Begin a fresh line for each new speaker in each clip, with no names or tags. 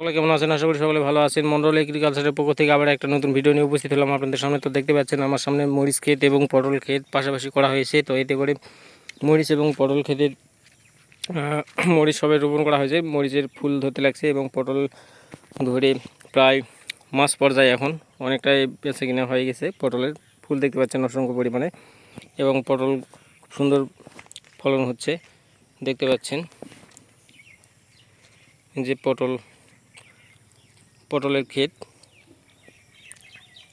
সকলে কেমন আছেন? আশা করি সকলে ভালো আছেন। মন্ডল এগ্রিকালচারের পক্ষ থেকে আবার একটা নতুন ভিডিও নিয়ে উপস্থিত হলাম। আপনাদের সামনে তো দেখতে পাচ্ছেন, আমার সামনে মরিচ ক্ষেত এবং পটল ক্ষেত পাশাপাশি করা হয়েছে। তো এতে করে মরিচ এবং পটল ক্ষেতের মরিচ সবে রোপণ করা হয়েছে। মরিচের ফুল ধরতে লাগছে এবং পটল ধরে প্রায় মাস পর্যায়ে এখন অনেকটাই বেঁচে কিনা হয়ে গেছে। পটলের ফুল দেখতে পাচ্ছেন অসংখ্য পরিমাণে এবং পটল সুন্দর ফলন হচ্ছে। দেখতে পাচ্ছেন যে পটল পটলের ক্ষেত।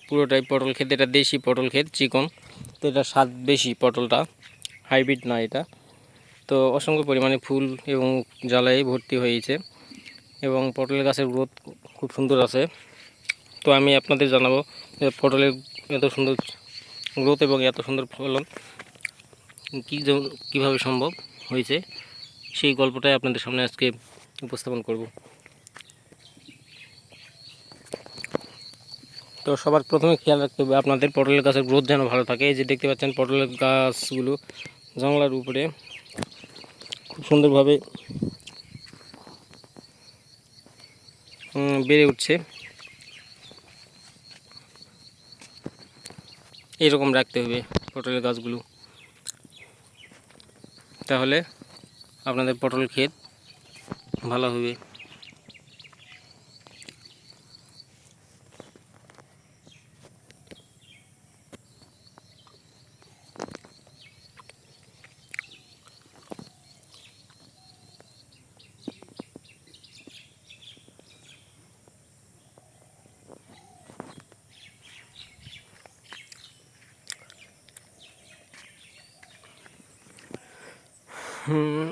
পুরোটাই পটল ক্ষেত, এটা দেশি পটল ক্ষেত, চিকন। তো এটা স্বাদ বেশি পটলটা, হাইব্রিড না এটা। তো অসংখ্য পরিমাণে ফুল এবং জ্বালায় ভর্তি হয়েছে এবং পটলের গাছের গ্রোথ খুব সুন্দর আছে। তো আমি আপনাদের জানাব যে পটলের এত সুন্দর গ্রোথ এবং এত সুন্দর ফলন কী কীভাবে সম্ভব হয়েছে, সেই গল্পটাই আপনাদের সামনে আজকে উপস্থাপন করব। তো সবার প্রথমে খেয়াল রাখতে হবে আপনাদের পটলের গাছের গ্রোথ যেন ভালো থাকে। এই যে দেখতে পাচ্ছেন পটলের গাছগুলো জংলার উপরে খুব সুন্দরভাবে বেড়ে উঠছে। এইরকম রাখতে হবে পটলের গাছগুলো। তাহলে আপনাদের পটল ক্ষেত ভালো হবে। Hmm.